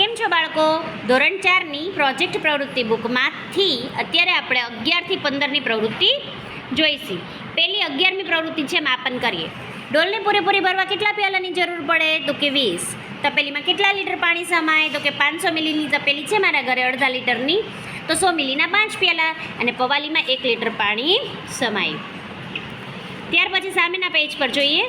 કેમ છો બાળકો? ધોરણ ચારની પ્રોજેક્ટ પ્રવૃત્તિ બુકમાંથી અત્યારે આપણે અગિયારથી પંદરની પ્રવૃત્તિ જોઈશી. પહેલી અગિયારમી પ્રવૃત્તિ છે માપન કરીએ. ડોલને પૂરેપૂરી ભરવા કેટલા પ્યાલાની જરૂર પડે? તો કે વીસ. તપેલીમાં કેટલા લીટર પાણી સમાય? તો કે પાંચસો મિલીની તપેલી છે મારા ઘરે અડધા લીટરની. તો સો મિલીના પાંચ પ્યાલા અને પવાલીમાં એક લીટર પાણી સમાય. ત્યાર પછી સામેના પેજ પર જોઈએ.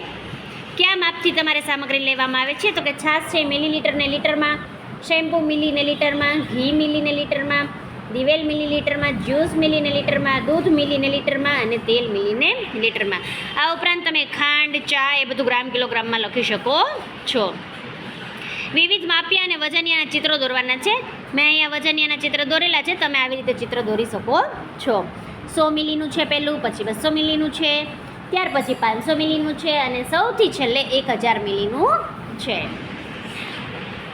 કયા માપથી તમારે સામગ્રી લેવામાં આવે છે? તો કે છાશ છે મિલીલીટરને લીટરમાં. શેમ્પૂ મિલીને લીટરમાં, ઘી મિલીને લીટરમાં, દિવેલ મિલીલીટરમાં જ્યુસ મિલીને લીટરમાં, દૂધ મિલીને લીટરમાં અને તેલ મિલીને લીટરમાં. આ ઉપરાંત તમે ખાંડ, ચા એ બધું ગ્રામ કિલોગ્રામમાં લખી શકો છો. વિવિધ માપિયા અને વજનિયાના ચિત્રો દોરવાના છે. મેં અહીંયા વજનિયાના ચિત્ર દોરેલા છે. તમે આવી રીતે ચિત્ર દોરી શકો છો. સો મિલીનું છે પહેલું, પછી બસો મિલીનું છે, ત્યાર પછી પાંચસો મિલીનું છે અને સૌથી છેલ્લે એક હજાર મિલીનું છે.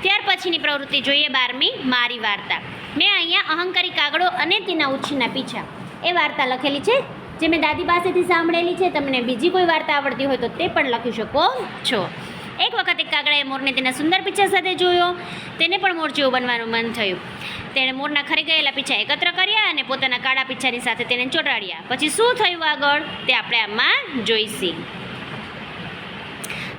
ત્યાર પછીની પ્રવૃત્તિ જોઈએ બારમી, મારી વાર્તા. મેં અહીંયા અહંકારી કાગડો અને તેના ઉછીના પીછા. એ વાર્તા લખેલી છે, જે મેં દાદી પાસેથી સાંભળેલી છે. તમને બીજી કોઈ વાર્તા આવડતી હોય તો તે પણ લખી શકો છો. એક વખત એક કાગડાએ મોરને તેના સુંદર પીછા સાથે જોયો. તેને પણ મોર જેવું બનવાનું મન થયું. તેણે મોરના ખરી ગયેલા પીછા એકત્ર કર્યા અને પોતાના કાળા પીછાની સાથે તેને ચોંટાડ્યા. પછી શું થયું આગળ? તે આપણે આમાં જોઈશી.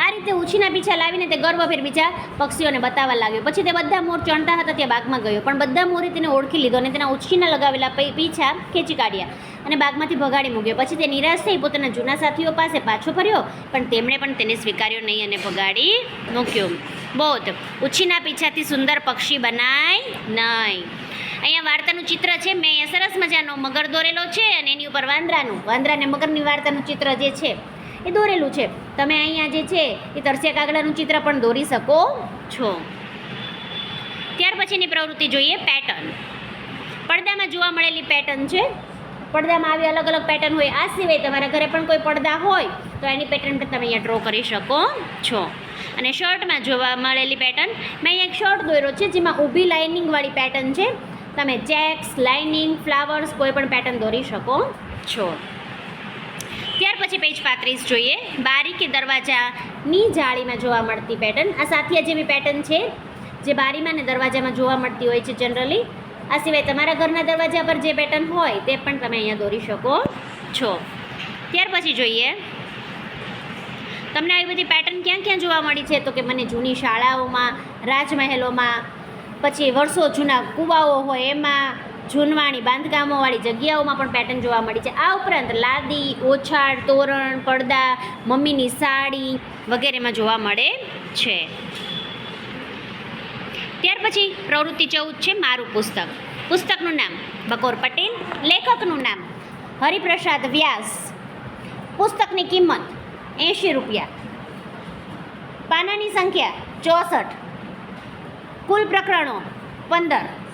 આ રીતે ઉછીના પીછા લાવીને તે ગર્વભેર બીજા પક્ષીઓને બતાવવા લાગ્યો. પછી તે બધા મોર ચણતા હતા તે બાગમાં ગયો. પણ બધા મોરે તેને ઓળખી લીધો અને તેના ઉછીના લગાવેલા પીછા ખેંચી કાઢ્યા અને બાગમાંથી ભગાડી મૂક્યો. પછી તે નિરાશ થઈ પોતાના જૂના સાથીઓ પાસે પાછો ફર્યો, પણ તેમણે પણ તેને સ્વીકાર્યો નહીં અને ભગાડી મૂક્યો. બોધ, ઉછીના પીછાથી સુંદર પક્ષી બનાય નહીં. અહીંયા વાર્તાનું ચિત્ર છે, મેં સરસ મજાનો મગર દોરેલો છે અને એની ઉપર વાંદરાનું. વાંદરા અને મગરની વાર્તાનું ચિત્ર જે છે એ દોરેલું છે. તમે અહીંયા જે છે એ તરસ્યા કાગડાનું ચિત્ર પણ દોરી શકો છો. ત્યાર પછીની પ્રવૃત્તિ જોઈએ પેટર્ન પડદામાં જોવા મળેલી પેટર્ન છે. પડદામાં આવી અલગ અલગ પેટર્ન હોય, આ સિવાય તમારા ઘરે પણ કોઈ પડદા હોય, તો એની પેટર્ન પણ તમે અહીંયા ડ્રો કરી શકો છો. અને શર્ટમાં જોવા મળેલી પેટર્ન મેં અહીંયા એક શર્ટ દોર્યો છે, જેમાં ઊભી લાઇનિંગવાળી પેટર્ન છે. તમે ચેક્સ લાઇનિંગ ફ્લાવર્સ કોઈ પણ પેટર્ન દોરી શકો છો. ત્યાર પછી પેજ પાંત્રીસ જોઈએ. બારી કે દરવાજાની જાળીમાં જોવા મળતી પેટર્ન આ સાથિયા જેવી પેટર્ન છે, જે બારીમાં ને દરવાજામાં જોવા મળતી હોય છે જનરલી આ સિવાય તમારા ઘરના દરવાજા પર જે પેટર્ન હોય તે પણ તમે અહીંયા દોરી શકો છો. ત્યાર પછી જોઈએ. તમને આવી બધી પેટર્ન ક્યાં ક્યાં જોવા મળી છે? તો કે મને જૂની શાળાઓમાં, રાજમહેલોમાં, પછી વર્ષો જૂના કૂવાઓ હોય એમાં જૂનવાણી બાંધકામોવાળી જગ્યાઓમાં પણ પેટર્ન જોવા મળી છે. આ ઉપરાંત લાદી ઓછાડ તોરણ, પડદા, મમ્મીની સાડી વગેરેમાં જોવા મળે છે. ત્યાર પછી પ્રવૃત્તિ ચૌદ છે, મારું પુસ્તક. પુસ્તકનું નામ બકોર પટેલ, લેખકનું નામ હરિપ્રસાદ વ્યાસ. પુસ્તકની કિંમત એંશી રૂપિયા. પાનાની સંખ્યા ચોસઠ. કુલ પ્રકરણો પંદર.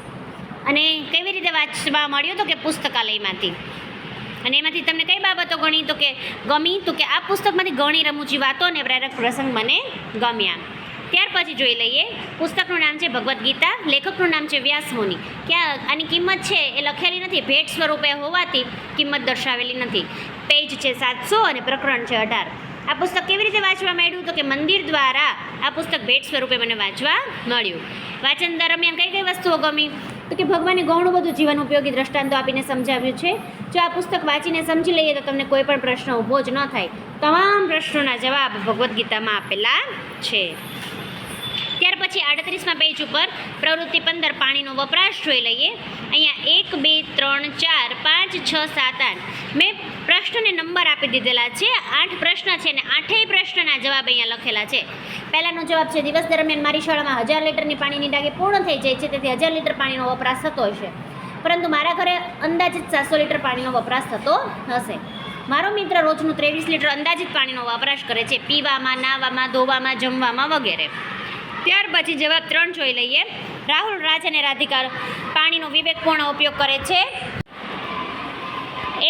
અને કેવી રીતે વાંચવા મળ્યું તો કે પુસ્તકાલયમાંથી? અને એમાંથી તમને કઈ બાબતો ગણી? તો કે ગમી? તો કે આ પુસ્તકમાંથી ઘણી રમૂજી વાતો અને પ્રેરક પ્રસંગ મને ગમ્યા. ત્યાર પછી જોઈ લઈએ. પુસ્તકનું નામ છે ભગવદ્ ગીતા, લેખકનું નામ છે વ્યાસમુનિ ક્યાં આની કિંમત છે એ લખેલી નથી. ભેટ સ્વરૂપે હોવાથી કિંમત દર્શાવેલી નથી. પેજ છે સાતસો અને પ્રકરણ છે અઢાર. આ પુસ્તક કેવી રીતે વાંચવા માંડ્યું? તો કે મંદિર દ્વારા આ પુસ્તક ભેટ સ્વરૂપે મને વાંચવા મળ્યું. વાંચન દરમિયાન કઈ કઈ વસ્તુઓ ગમી? તો કે ભગવાને ઘણું બધું જીવન ઉપયોગી દ્રષ્ટાંતો આપીને સમજાવ્યું છે. જો આ પુસ્તક વાંચીને સમજી લઈએ તો તમને કોઈ પણ પ્રશ્ન ઊભો જ ન થાય. તમામ પ્રશ્નોના જવાબ ભગવદ્ ગીતામાં આપેલા છે. ત્યાર પછી આડત્રીસમાં પેજ ઉપર પ્રવૃત્તિ પંદર પાણીનો વપરાશ જોઈ લઈએ. અહીંયા એક, બે, ત્રણ, ચાર. છ, સાત, આઠ. મેં પ્રશ્નને નંબર આપી દીધેલા છે. આઠ પ્રશ્ન છે અને આઠેય પ્રશ્નના જવાબ અહીંયા લખેલા છે. પહેલાંનો જવાબ છે, દિવસ દરમિયાન મારી શાળામાં હજાર લીટરની પાણીની ટાંકી પૂર્ણ થઈ જાય છે, તેથી હજાર લીટર પાણીનો વપરાશ થતો હશે. પરંતુ મારા ઘરે અંદાજિત સાતસો લીટર પાણીનો વપરાશ થતો હશે. મારો મિત્ર રોજનું ત્રેવીસ લીટર અંદાજિત પાણીનો વપરાશ કરે છે, પીવામાં નાહવામાં ધોવામાં, જમવામાં વગેરે. ત્યાર પછી જવાબ ત્રણ જોઈ લઈએ. રાહુલ, રાજ અને રાધિકા પાણીનો વિવેકપૂર્ણ ઉપયોગ કરે છે.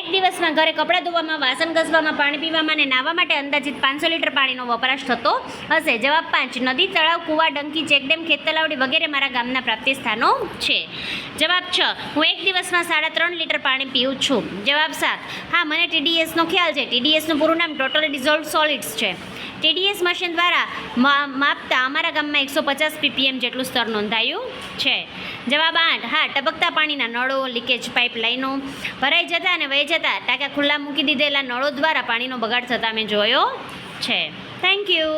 એક દિવસમાં ઘરે કપડાં ધોવામાં, વાસણ ઘસવામાં, પાણી પીવામાં અને નાહવા માટે અંદાજિત પાંચસો લીટર પાણીનો વપરાશ થતો હશે. જવાબ પાંચ. નદી, તળાવ, કૂવા, ડંકી, ચેકડેમ ખેત તલાવડી વગેરે મારા ગામના પ્રાપ્તિ સ્થાનો છે. જવાબ છ. હું એક દિવસમાં સાડા ત્રણ લીટર પાણી પીઉં છું. જવાબ સાત. હા, મને ટીડીએસનો ખ્યાલ છે. ટીડીએસનું પૂરું નામ ટોટલ ડિઝોલ્વ સોલિડ્સ છે. ટીડીએસ મશીન દ્વારા માપતા અમારા ગામમાં એકસો પચાસ પીપીએમ જેટલું સ્તર નોંધાયું છે. જવાબ આઠ. હા, ટપકતા પાણીના નળો લીકેજ પાઇપ લાઈનો ભરાઈ જતા અને વહી જતા ટાંકા ખુલ્લા મૂકી દીધેલા નળો દ્વારા પાણીનો બગાડ થતા મેં જોયો છે. Thank you